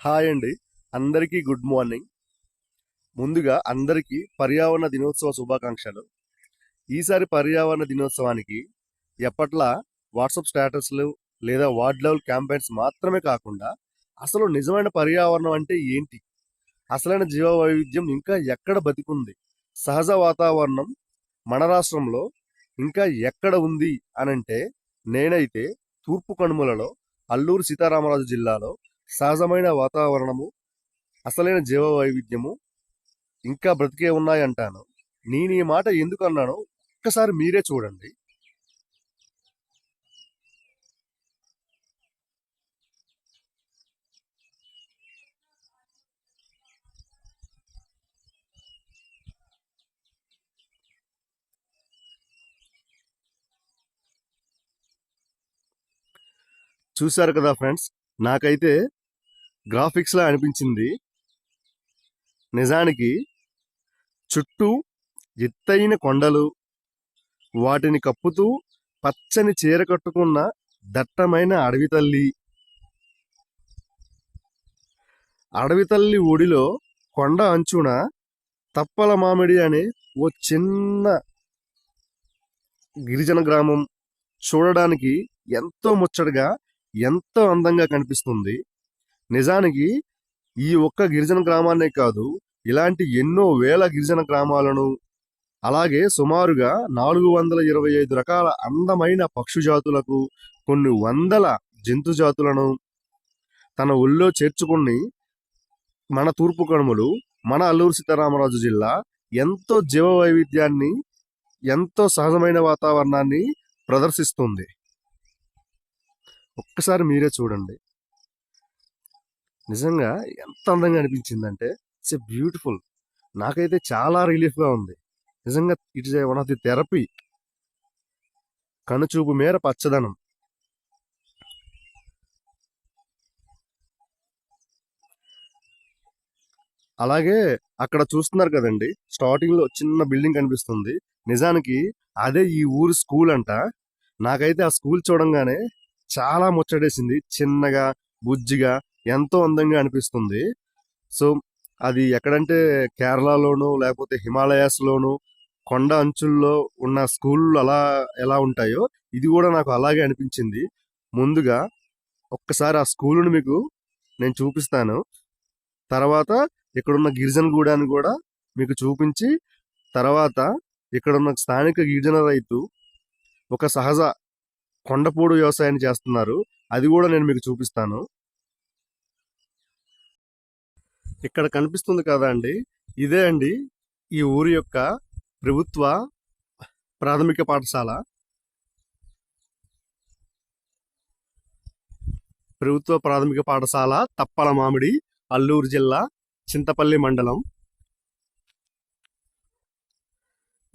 Hi అండి. అందరికీ good morning. ముందుగా అందరికీ పర్యావరణ దినోత్సవ శుభాకాంక్షలు. ఈసారి పర్యావరణ దినోత్సవానికి ఎప్పట్లా వాట్సాప్ స్టేటస్లు లేదా వార్డ్ లెవెల్ క్యాంపెయిన్స్ మాత్రమే కాకుండా అసలు నిజమైన పర్యావరణం అంటే ఏంటి? అసలైన జీవ వైవిధ్యం ఇంకా ఎక్కడ బతికుంది? సహజ వాతావరణం మన రాష్ట్రంలో ఇంకా ఎక్కడ ఉంది అనంటే నేనైతే తూర్పు కనుమలలో అల్లూరు సీతారామరాజు జిల్లాలో సహజమైన వాతావరణము అసలైన జీవ వైవిధ్యము ఇంకా బ్రతికే ఉన్నాయంటాను. నేను ఈ మాట ఎందుకు అన్నానో ఒక్కసారి మీరే చూడండి. చూశారు కదా ఫ్రెండ్స్ నాకైతే గ్రాఫిక్స్లా అనిపించింది. నిజానికి చుట్టూ ఎత్తైన కొండలు వాటిని కప్పుతూ పచ్చని చీర కట్టుకున్న దట్టమైన అడవి తల్లి. అడవి తల్లి ఒడిలో కొండ అంచున తప్పల మామిడి అనే ఓ చిన్న గిరిజన గ్రామం చూడడానికి ఎంతో ముచ్చటగా ఎంతో అందంగా కనిపిస్తుంది. నిజానికి ఈ ఒక్క గిరిజన గ్రామాన్నే కాదు ఇలాంటి ఎన్నో వేల గిరిజన గ్రామాలను అలాగే సుమారుగా నాలుగు వందల ఇరవై ఐదు రకాల అందమైన పక్షు జాతులకు కొన్ని వందల జంతు జాతులను తన ఒళ్ళో చేర్చుకుని మన తూర్పు కనుమలు మన అల్లూరు సీతారామరాజు జిల్లా ఎంతో జీవ వైవిధ్యాన్ని ఎంతో సహజమైన వాతావరణాన్ని ప్రదర్శిస్తుంది. ఒక్కసారి మీరే చూడండి. నిజంగా ఎంత అందంగా అనిపించిందంటే ఇట్స్ ఎ బ్యూటిఫుల్. నాకైతే చాలా రిలీఫ్గా ఉంది. నిజంగా it is one of the therapy. కనుచూపు మేర పచ్చదనం. అలాగే అక్కడ చూస్తున్నారు కదండి స్టార్టింగ్లో చిన్న బిల్డింగ్ కనిపిస్తుంది. నిజానికి అదే ఈ ఊరు స్కూల్ అంట. నాకైతే ఆ స్కూల్ చూడంగానే చాలా ముచ్చటేసింది. చిన్నగా బుజ్జిగా ఎంతో అందంగా అనిపిస్తుంది. సో అది ఎక్కడంటే కేరళలోనూ లేకపోతే హిమాలయాస్లోనూ కొండ అంచుల్లో ఉన్న స్కూళ్ళు అలా ఎలా ఉంటాయో ఇది కూడా నాకు అలాగే అనిపించింది. ముందుగా ఒక్కసారి ఆ స్కూలును మీకు నేను చూపిస్తాను. తర్వాత ఇక్కడున్న గిరిజన గూడాన్ని కూడా మీకు చూపించి తర్వాత ఇక్కడున్న స్థానిక గిరిజన రైతు ఒక సహజ కొండపూడు వ్యవసాయాన్ని చేస్తున్నారు. అది కూడా నేను మీకు చూపిస్తాను. ఇక్కడ కనిపిస్తుంది కదా అండి. ఇదే అండి ఈ ఊరి యొక్క ప్రభుత్వ ప్రాథమిక పాఠశాల. ప్రభుత్వ ప్రాథమిక పాఠశాల తప్పల మామిడి అల్లూరు జిల్లా చింతపల్లి మండలం.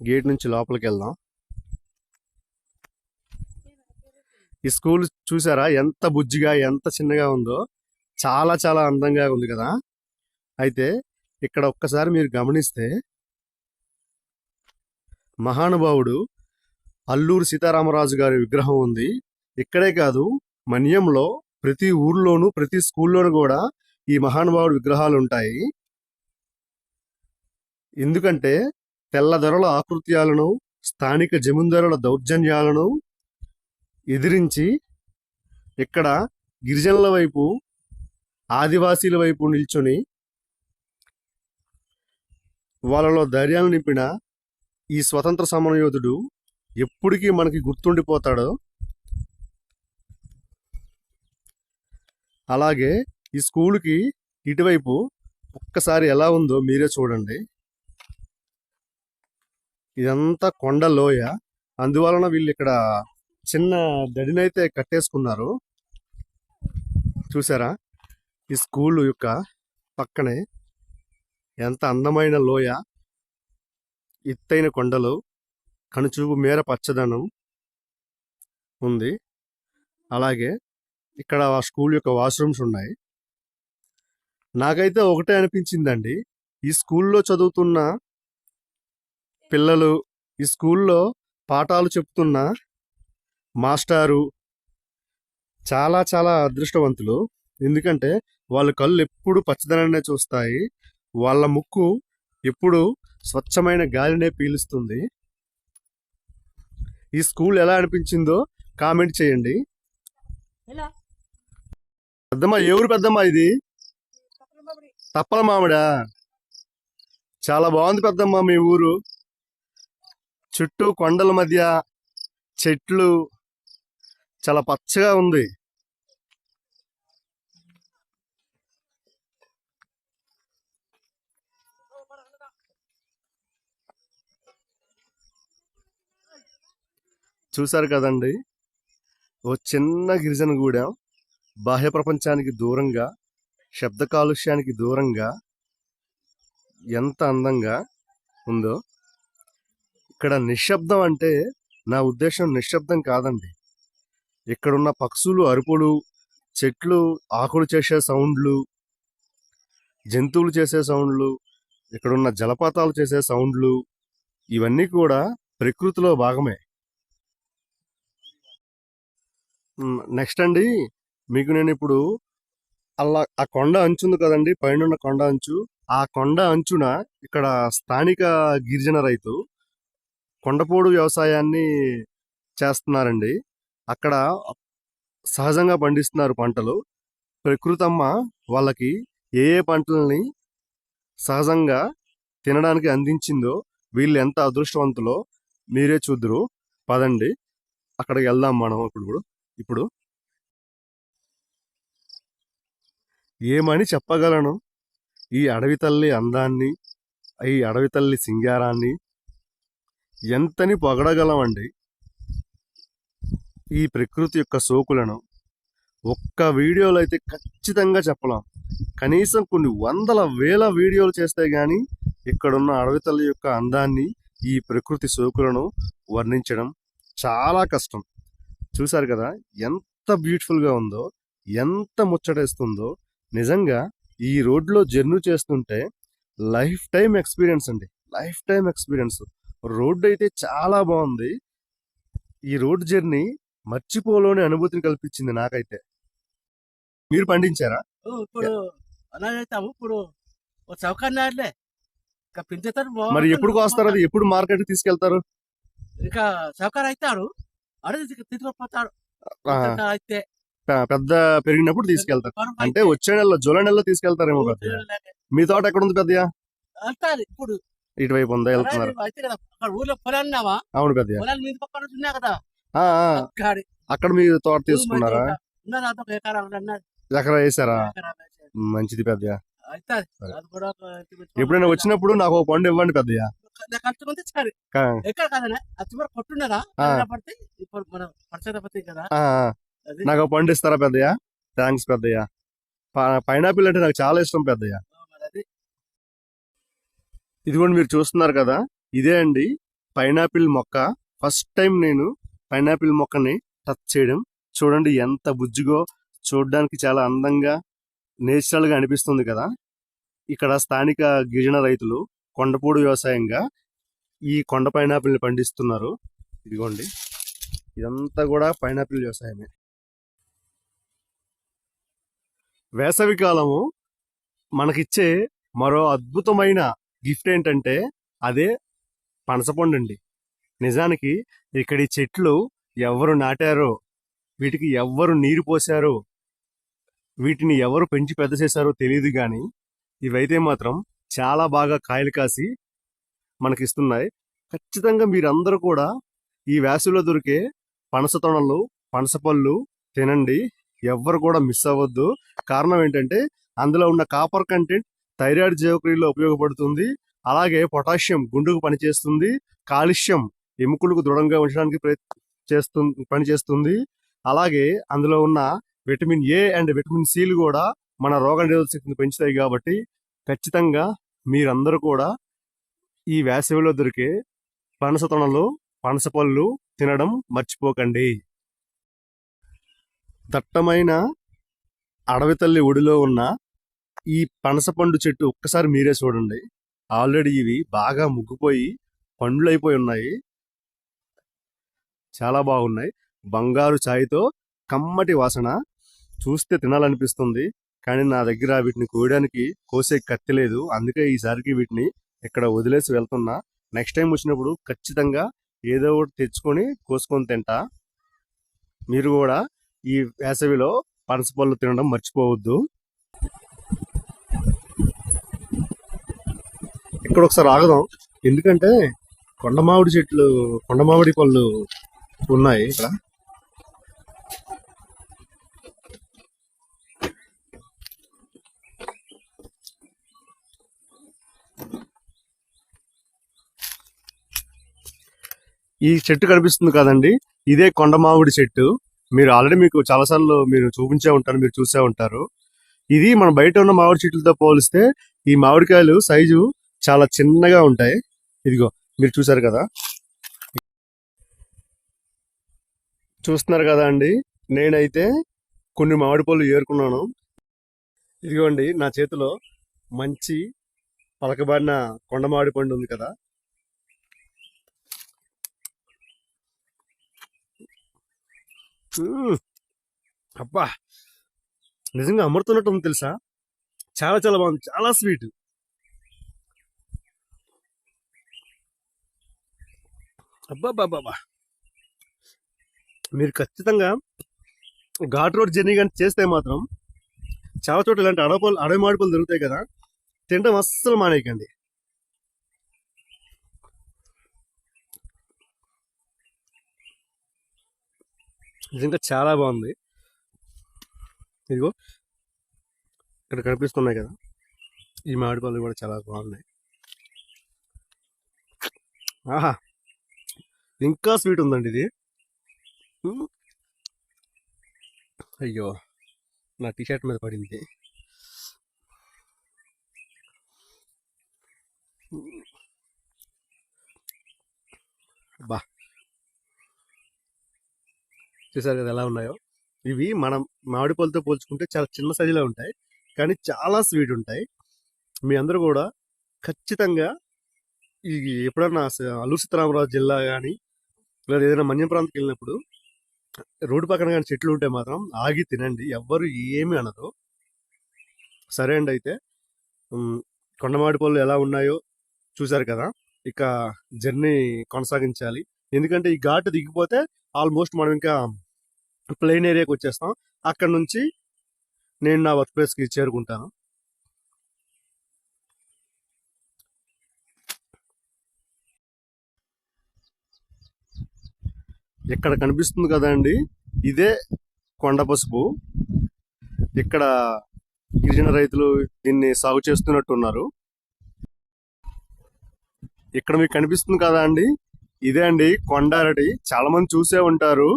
గేట్ నుంచి లోపలికి వెళ్దాం. ఈ స్కూల్ చూసారా? ఎంత బుజ్జిగా ఎంత చిన్నగా ఉందో. చాలా చాలా అందంగా ఉంది కదా. అయితే ఇక్కడ ఒక్కసారి మీరు గమనిస్తే మహానుభావుడు అల్లూరు సీతారామరాజు గారి విగ్రహం ఉంది. ఇక్కడే కాదు మన్యంలో ప్రతి ఊర్లోనూ ప్రతి స్కూల్లోనూ కూడా ఈ మహానుభావుడు విగ్రహాలు ఉంటాయి. ఎందుకంటే తెల్లదొరల ఆకృత్యాలను స్థానిక జమీందారుల దౌర్జన్యాలను ఎదిరించి ఇక్కడ గిరిజనుల వైపు ఆదివాసీల వైపు నిల్చొని వాళ్ళలో ధైర్యాన్ని నింపిన ఈ స్వతంత్ర సమరయోధుడు ఎప్పటికీ మనకి గుర్తుండిపోతాడో. అలాగే ఈ స్కూల్కి ఇటువైపు ఒక్కసారి ఎలా ఉందో మీరే చూడండి. ఇదంతా కొండ లోయ. అందువలన వీళ్ళు ఇక్కడ చిన్న దడినైతే కట్టేసుకున్నారు. చూసారా? ఈ స్కూల్ యొక్క పక్కనే ఎంత అందమైన లోయ ఎత్తైన కొండలు కనుచూపు మేర పచ్చదనం ఉంది. అలాగే ఇక్కడ ఆ స్కూల్ యొక్క వాష్రూమ్స్ ఉన్నాయి. నాకైతే ఒకటే అనిపించిందండి. ఈ స్కూల్లో చదువుతున్న పిల్లలు ఈ స్కూల్లో పాఠాలు చెప్తున్న మాస్టారు చాలా చాలా అదృష్టవంతులు. ఎందుకంటే వాళ్ళ కళ్ళు ఎప్పుడు పచ్చదనాన్నే చూస్తాయి. వాళ్ళ ముక్కు ఎప్పుడు స్వచ్ఛమైన గాలినే పీలుస్తుంది. ఈ స్కూల్ ఎలా అనిపించిందో కామెంట్ చేయండి. పెద్దమ్మ ఎవరు పెద్దమ్మ ఇది? తప్పల మామిడా? చాలా బాగుంది పెద్దమ్మ మీ ఊరు. చుట్టూ కొండల మధ్య చెట్లు. చాలా పచ్చగా ఉంది. చూశారు కదండి? ఓ చిన్న గిరిజన గూడెం బాహ్య ప్రపంచానికి దూరంగా శబ్ద కాలుష్యానికి దూరంగా ఎంత అందంగా ఉందో. ఇక్కడ నిశ్శబ్దం అంటే నా ఉద్దేశం నిశ్శబ్దం కాదండి. ఇక్కడున్న పక్షులు అరుపులు చెట్లు ఆకులు చేసే సౌండ్లు జంతువులు చేసే సౌండ్లు ఇక్కడున్న జలపాతాలు చేసే సౌండ్లు ఇవన్నీ కూడా ప్రకృతిలో భాగమే. నెక్స్ట్ అండి. మీకు నేను ఇప్పుడు అలా ఆ కొండ అంచు ఉంది కదండి పైన ఉన్న కొండ అంచు. ఆ కొండ అంచున ఇక్కడ స్థానిక గిరిజన రైతు కొండపోడు వ్యవసాయాన్ని చేస్తున్నారండి. అక్కడ సహజంగా పండిస్తున్నారు పంటలు. ప్రకృతమ్మ వాళ్ళకి ఏ ఏ పంటలని సహజంగా తినడానికి అందించిందో వీళ్ళు ఎంత అదృష్టవంతులో మీరే చూద్దరు. పదండి. అక్కడికి వెళ్దాం మనం ఇప్పుడు. ఇప్పుడు ఏమని చెప్పగలను? ఈ అడవి తల్లి అందాన్ని ఈ అడవి తల్లి సింగారాన్ని ఎంతని పొగడగలమండి. ఈ ప్రకృతి యొక్క సోకులను ఒక్క వీడియోలో అయితే ఖచ్చితంగా చెప్పలేం. కనీసం కొన్ని వందల వేల వీడియోలు చేస్తే గాని ఇక్కడున్న అడవి తల్లి యొక్క అందాన్ని ఈ ప్రకృతి సోకులను వర్ణించడం చాలా కష్టం. చూసారు కదా? ఎంత బ్యూటిఫుల్గా ఉందో ఎంత ముచ్చటేస్తుందో. నిజంగా ఈ రోడ్లో జర్నీ చేస్తుంటే లైఫ్ టైం ఎక్స్పీరియన్స్ అండి. Life time experience. రోడ్డు అయితే చాలా బాగుంది. ఈ రోడ్ జర్నీ మర్చిపోలోని అనుభూతిని కల్పించింది నాకైతే. మీరు పండించారా? ఇప్పుడు అలా చేస్తాము. ఇప్పుడు ఒక సౌకర్యాలే ఇంకా పింఛతారు మరి ఎప్పుడు కోస్తారు అది? ఎప్పుడు మార్కెట్ తీసుకెళ్తారు? ఇంకా సౌకర్యం అవుతాడు తీసుకుపోతాడు అయితే పెద్ద పెరిగినప్పుడు తీసుకెళ్తారు. అంటే వచ్చే నెలలో జూలై నెలలో తీసుకెళ్తారేమో పెద్దయ్య. మీ తోట ఎక్కడ ఉంది పెద్దయ్య? అంటారు ఇప్పుడు. ఇటువైపు ఉందా? వెళ్తున్నారు. ఊర్లో అవును కదా? ఆ, అక్కడ. మీరు తోట తీసుకున్నారా? ఎకరా వేసారా. మంచిది పెట్టుకో. ఎప్పుడైనా వచ్చినప్పుడు నాకు ఒక పండు ఇవ్వండి పెద్దయ్య. నాకు అంతమంది సరే కా- ఎక్కడ కాదనే కొట్టున్నదా. పడితే ఇప్పుడు మనం కదా. నాకు ఒక పండు ఇస్తారా పెద్దయ్య? థ్యాంక్స్ పెద్దయ్య. పైనాపిల్ అంటే నాకు చాలా ఇష్టం పెద్దయ్య. అది. ఇదిగోండి మీరు చూస్తున్నారు కదా? ఇదే అండి పైనాపిల్ మొక్క. ఫస్ట్ టైం నేను పైనాపిల్ మొక్కని టచ్ చేయడం. చూడండి ఎంత బుజ్జిగో చూడడానికి చాలా అందంగా నేచురల్గా అనిపిస్తుంది కదా? ఇక్కడ స్థానిక గిరిజన రైతులు కొండపూడి వ్యవసాయంగా ఈ కొండ పైనాపిల్ని పండిస్తున్నారు. ఇదిగోండి. ఇదంతా కూడా పైనాపిల్ వ్యవసాయమే. వేసవి కాలము మనకిచ్చే మరో అద్భుతమైన గిఫ్ట్ ఏంటంటే అదే పనసపండు అండి నిజానికి ఇక్కడి చెట్లు ఎవరు నాటారో వీటికి ఎవరు నీరు పోసారో వీటిని ఎవరు పెంచి పెద్ద చేశారో తెలియదు కానీ ఇవైతే మాత్రం చాలా బాగా కాయలు కాసి మనకిస్తున్నాయి. ఖచ్చితంగా మీరందరూ కూడా ఈ వేసవిలో దొరికే పనస తొనలు పనసపళ్ళు తినండి. ఎవ్వరు కూడా మిస్ అవ్వద్దు. కారణం ఏంటంటే అందులో ఉన్న కాపర్ కంటెంట్ థైరాయిడ్ జీవక్రియలో ఉపయోగపడుతుంది. అలాగే పొటాషియం గుండెకు పనిచేస్తుంది. కాలుష్యం ఎముకలకు దృఢంగా ఉంచడానికి ప్రయత్ చేస్తు పనిచేస్తుంది. అలాగే అందులో ఉన్న విటమిన్ ఏ అండ్ విటమిన్ సిలు కూడా మన రోగ నిరోధక శక్తిని పెంచుతాయి కాబట్టి ఖచ్చితంగా మీరందరూ కూడా ఈ వేసవిలో దొరికే పనస తొనలు పనస పళ్ళు తినడం మర్చిపోకండి. దట్టమైన అడవి తల్లి ఒడిలో ఉన్న ఈ పనసపండు చెట్టు ఒక్కసారి మీరే చూడండి. ఆల్రెడీ ఇవి బాగా ముగ్గిపోయి పండ్లు అయిపోయి ఉన్నాయి. చాలా బాగున్నాయి. బంగారు ఛాయ్తో కమ్మటి వాసన చూస్తే తినాలనిపిస్తుంది. కానీ నా దగ్గర వీటిని కోయడానికి కోసే కత్తి లేదు. అందుకే ఈసారికి వీటిని ఇక్కడ వదిలేసి వెళ్తున్నా. నెక్స్ట్ టైం వచ్చినప్పుడు ఖచ్చితంగా ఏదో ఒకటి తెచ్చుకొని కోసుకొని తింటా. మీరు కూడా ఈ వేసవిలో పనస పళ్ళు తినడం మర్చిపోవద్దు. ఇక్కడ ఒకసారి ఆగదాం. ఎందుకంటే కొండమామిడి చెట్లు కొండమామిడి పళ్ళు ఉన్నాయి ఇక్కడ. ఈ చెట్టు కనిపిస్తుంది కదండి. ఇదే కొండమామిడి చెట్టు. మీరు ఆల్రెడీ మీకు చాలాసార్లు మీరు చూపించే ఉంటారు మీరు చూసే ఉంటారు. ఇది మన బయట ఉన్న మామిడి చెట్లతో పోలిస్తే ఈ మామిడికాయలు సైజు చాలా చిన్నగా ఉంటాయి. ఇదిగో మీరు చూసారు కదా? చూస్తున్నారు కదా అండి? నేనైతే కొన్ని మామిడి పళ్ళు ఏరుకున్నాను. ఇదిగోండి నా చేతిలో మంచి పలకబడిన కొండ మామిడి పండు ఉంది కదా? అబ్బా! నిజంగా అమరుతున్నట్టు ఉంది తెలుసా? చాలా చాలా బాగుంది. చాలా స్వీట్. అబ్బాబాబా మీరు ఖచ్చితంగా ఘాట్ రోడ్ జర్నీ కానీ చేస్తే మాత్రం చాలా చోట్ల ఇలాంటి అడపలు అడవి మాడుపులు దొరుకుతాయి కదా? తినడం అస్సలు మానేయకండి. నిజంగా చాలా బాగుంది. ఇదిగో ఇక్కడ కనిపిస్తున్నాయి కదా. ఈ మామిడి పళ్ళు కూడా చాలా బాగున్నాయి. ఆహా! ఇంకా స్వీట్ ఉందండి ఇది. అయ్యో! నా టీషర్ట్ మీద పడింది. బా! చూసారు కదా ఎలా ఉన్నాయో. ఇవి మనం మామిడి పళ్ళతో పోల్చుకుంటే చాలా చిన్న సైజులో ఉంటాయి. కానీ చాలా స్వీట్ ఉంటాయి. మీ అందరూ కూడా ఖచ్చితంగా ఈ ఎప్పుడన్నా స- అల్లూరు సీతారామరాజు జిల్లా కానీ లేదా ఏదైనా మన్యం ప్రాంతానికి వెళ్ళినప్పుడు రోడ్డు పక్కన కానీ చెట్లు ఉంటే మాత్రం ఆగి తినండి. ఎవ్వరు ఏమి అనరు. సరే అండి అయితే. కొండమాడి పళ్ళు ఎలా ఉన్నాయో చూసారు కదా. ఇక జర్నీ కొనసాగించాలి. ఎందుకంటే ఈ ఘాటు దిగిపోతే ఆల్మోస్ట్ మనం ఇంకా ప్లెయిన్ ఏరియాకి వచ్చేస్తాం. అక్కడ నుంచి నేను నా వర్క్ ప్లేస్కి చేరుకుంటాను. ఇక్కడ కనిపిస్తుంది కదండి ఇదే కొండ పసుపు. ఇక్కడ గిరిజన రైతులు దీన్ని సాగు చేస్తున్నట్టున్నారు. ఇక్కడ మీకు కనిపిస్తుంది కదా అండి. ఇదే అండి కొండారటి చాలామంది చాలా మంది చూసే ఉంటారు.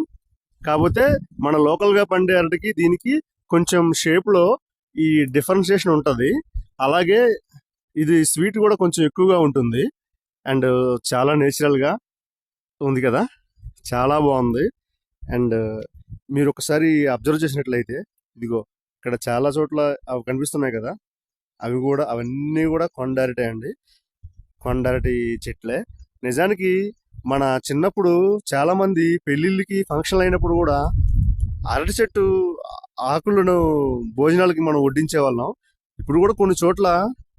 కాకపోతే మన లోకల్గా పండే అరటికి దీనికి కొంచెం షేప్లో ఈ డిఫరెన్షియేషన్ ఉంటుంది. అలాగే ఇది స్వీట్ కూడా కొంచెం ఎక్కువగా ఉంటుంది. అండ్ చాలా నేచురల్గా ఉంది కదా? చాలా బాగుంది. అండ్ మీరు ఒకసారి అబ్జర్వ్ చేసినట్లయితే ఇదిగో ఇక్కడ చాలా చోట్ల అవి కనిపిస్తున్నాయి కదా? అవి కూడా అవన్నీ కూడా కొండారిటే అండి. కొండారటి చెట్లే. నిజానికి మన చిన్నప్పుడు చాలా మంది పెళ్ళిళ్ళకి ఫంక్షన్ అయినప్పుడు కూడా అరటి చెట్టు ఆకులను భోజనాలకి మనం వడ్డించే వాళ్ళం ఇప్పుడు కూడా కొన్ని చోట్ల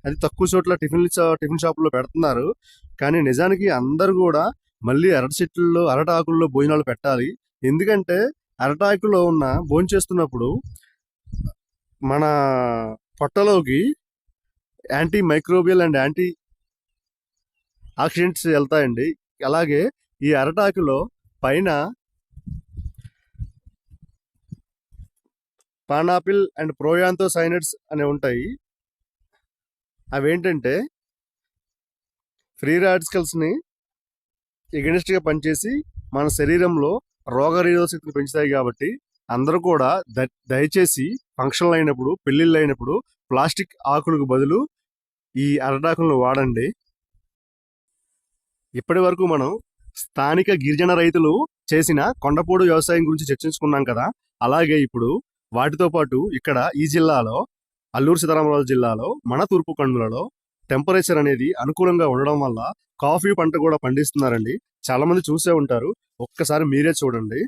అది తక్కువ చోట్ల టిఫిన్ టిఫిన్ షాపుల్లో పెడుతున్నారు. కానీ నిజానికి అందరు కూడా మళ్ళీ అరటి చెట్లలో అరటి ఆకుల్లో భోజనాలు పెట్టాలి. ఎందుకంటే అరటాకులో ఉన్న భోజనం చేస్తున్నప్పుడు మన పొట్టలోకి antimicrobial and antioxidants వెళ్తాయండి. అలాగే ఈ అరటాకులో పైన పానాపిల్ అండ్ ప్రోయాంతో సైనట్స్ అనే ఉంటాయి. అవేంటంటే ఫ్రీ రాడికల్స్ని ని పనిచేసి మన శరీరంలో రోగ పెంచుతాయి కాబట్టి అందరూ కూడా ద- దయచేసి ఫంక్షన్లు అయినప్పుడు పెళ్ళిళ్ళు అయినప్పుడు ప్లాస్టిక్ ఆకులకు బదులు ఈ అరటాకులను వాడండి. ఇప్పటి వరకు మనం స్థానిక గిరిజన రైతులు చేసిన కొండపోడు వ్యవసాయం గురించి చర్చించుకున్నాం కదా. అలాగే ఇప్పుడు వాటితో పాటు ఇక్కడ ఈ జిల్లాలో అల్లూరు సీతారామరాజు జిల్లాలో మన తూర్పు కండులలో టెంపరేచర్ అనేది అనుకూలంగా ఉండడం వల్ల కాఫీ పంట కూడా పండిస్తున్నారండి. చాలా మంది చూసే ఉంటారు. ఒక్కసారి మీరే చూడండి.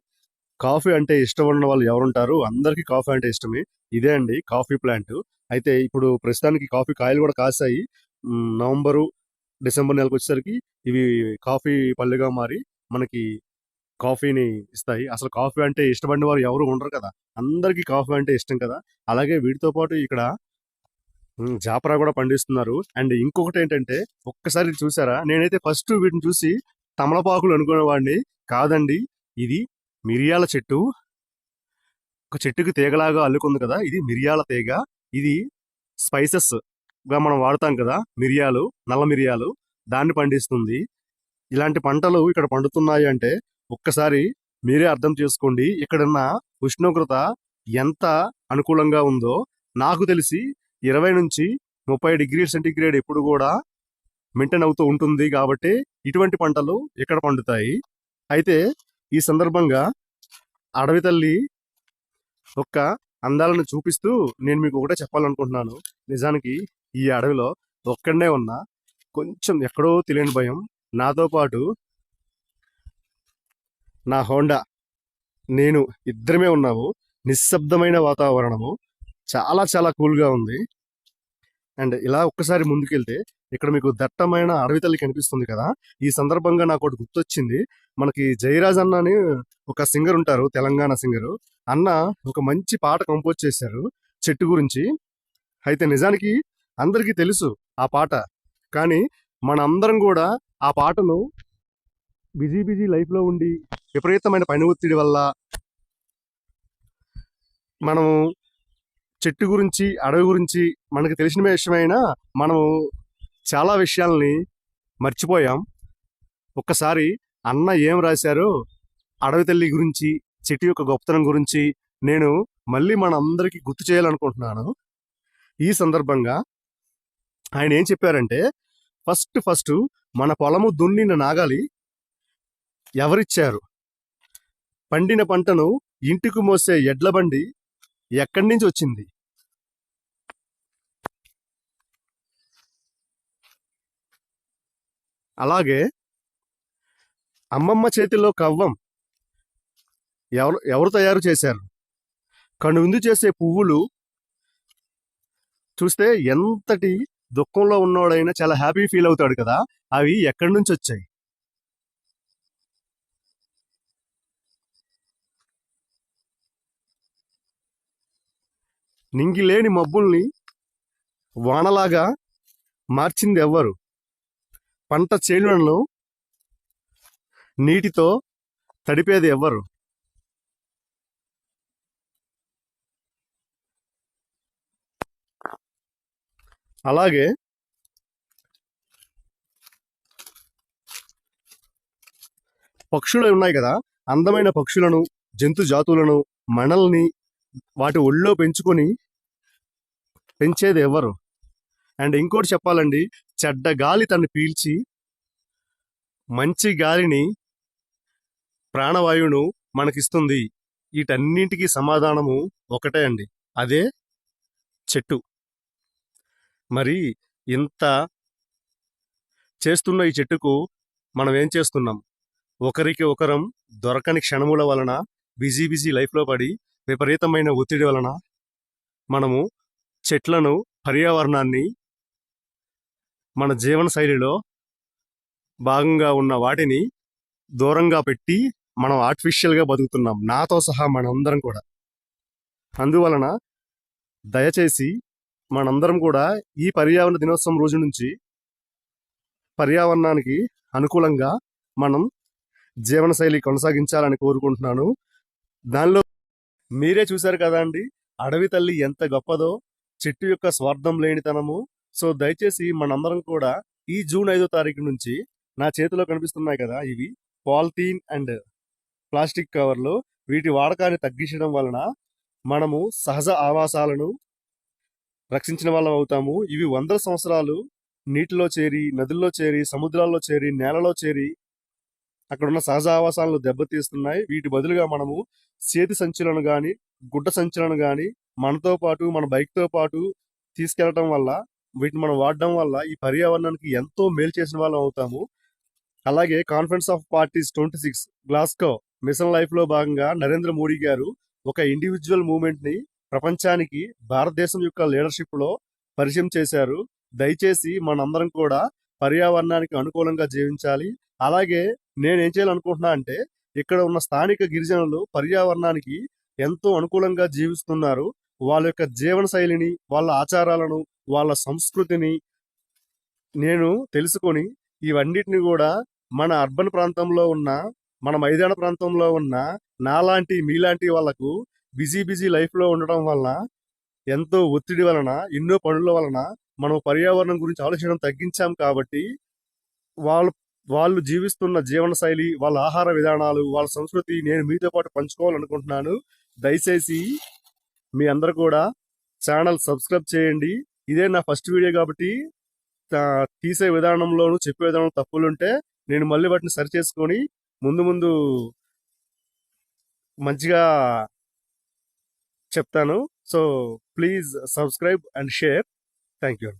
కాఫీ అంటే ఇష్టం ఉన్న వాళ్ళు ఎవరుంటారు? అందరికీ కాఫీ అంటే ఇష్టమే. ఇదే అండి కాఫీ ప్లాంట్. అయితే ఇప్పుడు ప్రస్తుతానికి కాఫీ కాయలు కూడా కాసాయి. నవంబరు డిసెంబర్ నెలకు వచ్చేసరికి ఇవి కాఫీ పళ్ళుగా మారి మనకి కాఫీని ఇస్తాయి. అసలు కాఫీ అంటే ఇష్టపడిన వారు ఎవరు ఉండరు కదా. అందరికీ కాఫీ అంటే ఇష్టం కదా. అలాగే వీటితో పాటు ఇక్కడ జాపరా కూడా పండిస్తున్నారు. అండ్ ఇంకొకటి ఏంటంటే ఒక్కసారి చూసారా? నేనైతే ఫస్ట్ వీటిని చూసి తమలపాకులు అనుకునేవాడిని. కాదండి ఇది మిరియాల చెట్టు. ఒక చెట్టుకి తీగలాగా అల్లుకుంది కదా. ఇది మిరియాల తీగ. ఇది స్పైసెస్. గా మనం వాడతాం కదా మిరియాలు నల్ల మిరియాలు దాన్ని పండిస్తుంది. ఇలాంటి పంటలు ఇక్కడ పండుతున్నాయి అంటే ఒక్కసారి మీరే అర్థం చేసుకోండి ఇక్కడున్న ఉష్ణోగ్రత ఎంత అనుకూలంగా ఉందో. నాకు తెలిసి ఇరవై నుంచి ముప్పై డిగ్రీ సెంటీగ్రేడ్ ఎప్పుడు కూడా మెయింటైన్ అవుతూ ఉంటుంది కాబట్టి ఇటువంటి పంటలు ఇక్కడ పండుతాయి. అయితే ఈ సందర్భంగా అడవి తల్లి ఒక్క అందాలను చూపిస్తూ నేను మీకు ఒకటే చెప్పాలనుకుంటున్నాను. నిజానికి ఈ అడవిలో ఒక్కడనే ఉన్నా. కొంచెం ఎక్కడో తెలియని భయం. నాతో పాటు నా హోండా. నేను ఇద్దరమే ఉన్నాము. నిశ్శబ్దమైన వాతావరణము. చాలా చాలా కూల్గా ఉంది. అండ్ ఇలా ఒక్కసారి ముందుకెళ్తే ఇక్కడ మీకు దట్టమైన అడవి తల్లి కనిపిస్తుంది కదా. ఈ సందర్భంగా నాకు ఒకటి గుర్తొచ్చింది. మనకి జయరాజ్ అన్న అని ఒక సింగర్ ఉంటారు తెలంగాణ సింగరు. అన్న ఒక మంచి పాట కంపోజ్ చేశారు చెట్టు గురించి. అయితే నిజానికి అందరికీ తెలుసు ఆ పాట. కానీ మనందరం కూడా ఆ పాటను బిజీ బిజీ లైఫ్లో ఉండి విపరీతమైన పని ఒత్తిడి వల్ల మనము చెట్టు గురించి అడవి గురించి మనకు తెలిసిన విషయమైనా మనము చాలా విషయాల్ని మర్చిపోయాం. ఒక్కసారి అన్న ఏం రాశారో అడవి తల్లి గురించి చెట్టు యొక్క గొప్పతనం గురించి నేను మళ్ళీ మన అందరికీ గుర్తు చేయాలనుకుంటున్నాను. ఈ సందర్భంగా ఆయన ఏం చెప్పారంటే ఫస్ట్ ఫస్ట్ మన పొలము దున్నిన నాగాలి ఎవరిచ్చారు? పండిన పంటను ఇంటికి మోసే ఎడ్ల బండి ఎక్కడి నుంచి వచ్చింది? అలాగే అమ్మమ్మ చేతిలో కవ్వం ఎవరు ఎవరు తయారు చేశారు? కనువిందు చేసే పువ్వులు చూస్తే ఎంతటి దుఃఖంలో ఉన్నోడైనా చాలా హ్యాపీ ఫీల్ అవుతాడు కదా అవి ఎక్కడి నుంచి వచ్చాయి? నింగిలేని మబ్బుల్ని వానలాగా మార్చింది ఎవ్వరు పంట చేనులను నీటితో తడిపేది ఎవ్వరు అలాగే పక్షులు ఉన్నాయి కదా. అందమైన పక్షులను జంతు జాతులను మనల్ని వాటి ఒళ్ళో పెంచుకొని పెంచేది ఎవరు? అండ్ ఇంకోటి చెప్పాలండి చెడ్డ గాలి తను పీల్చి మంచి గాలిని ప్రాణవాయువును మనకిస్తుంది. వీటన్నింటికి సమాధానము ఒకటే అండి. అదే చెట్టు. మరి ఇంత చేస్తున్న ఈ చెట్టుకు మనం ఏం చేస్తున్నాం? ఒకరికి ఒకరం దొరకని క్షణముల వలన బిజీ బిజీ లైఫ్లో పడి విపరీతమైన ఒత్తిడి వలన మనము చెట్లను పర్యావరణాన్ని మన జీవన శైలిలో భాగంగా ఉన్న వాటిని దూరంగా పెట్టి మనం ఆర్టిఫిషియల్గా బతుకుతున్నాం. నాతో సహా మనందరం కూడా. అందువలన దయచేసి మనందరం కూడా ఈ పర్యావరణ దినోత్సవం రోజు నుంచి పర్యావరణానికి అనుకూలంగా మనం జీవనశైలి కొనసాగించాలని కోరుకుంటున్నాను. దానిలో మీరే చూశారు కదా అండి అడవి తల్లి ఎంత గొప్పదో చెట్టు యొక్క స్వార్థం లేనితనము. సో దయచేసి మనందరం కూడా ఈ జూన్ ఐదో తారీఖు నుంచి నా చేతిలో కనిపిస్తున్నాయి కదా ఇవి పాలిథీన్ అండ్ ప్లాస్టిక్ కవర్లు. వీటి వాడకాన్ని తగ్గించడం వలన మనము సహజ ఆవాసాలను రక్షించిన వాళ్ళం అవుతాము. ఇవి వందల సంవత్సరాలు నీటిలో చేరి నదుల్లో చేరి సముద్రాల్లో చేరి నేలలో చేరి అక్కడున్న సహజ ఆవాసాలను దెబ్బతీస్తున్నాయి. వీటి బదులుగా మనము చేతి సంచులను కానీ గుడ్డ సంచులను కానీ మనతో పాటు మన బైక్తో పాటు తీసుకెళ్ళటం వల్ల వీటిని మనం వాడడం వల్ల ఈ పర్యావరణానికి ఎంతో మేలు చేసిన వాళ్ళం అవుతాము. అలాగే conference of parties twenty six Glasgow mission లైఫ్లో భాగంగా నరేంద్ర మోడీ గారు ఒక ఇండివిజువల్ మూమెంట్ని ప్రపంచానికి భారతదేశం యొక్క లీడర్షిప్లో పరిచయం చేశారు. దయచేసి మనందరం కూడా పర్యావరణానికి అనుకూలంగా జీవించాలి. అలాగే నేనేం చేయాలనుకుంటున్నా అంటే ఇక్కడ ఉన్న స్థానిక గిరిజనులు పర్యావరణానికి ఎంతో అనుకూలంగా జీవిస్తున్నారు. వాళ్ళ యొక్క జీవన శైలిని వాళ్ళ ఆచారాలను వాళ్ళ సంస్కృతిని నేను తెలుసుకొని ఇవన్నిటిని కూడా మన అర్బన్ ప్రాంతంలో ఉన్న మన మైదాన ప్రాంతంలో ఉన్న నాలాంటి మీలాంటి వాళ్ళకు బిజీ బిజీ లైఫ్లో ఉండడం వలన ఎంతో ఒత్తిడి వలన ఎన్నో పనుల వలన మనం పర్యావరణం గురించి ఆలోచించడం తగ్గించాం కాబట్టి వాళ్ళు వాళ్ళు జీవిస్తున్న జీవన శైలి వాళ్ళ ఆహార విధానాలు వాళ్ళ సంస్కృతి నేను మీతో పాటు పంచుకోవాలనుకుంటున్నాను. దయచేసి మీ అందరు కూడా ఛానల్ సబ్స్క్రైబ్ చేయండి. ఇదే నా ఫస్ట్ వీడియో కాబట్టి తీసే విధానంలోను చెప్పే విధానం తప్పులుంటే నేను మళ్ళీ వాటిని సరి చేసుకొని ముందు ముందు మంచిగా చెప్తాను. So please subscribe and share thank you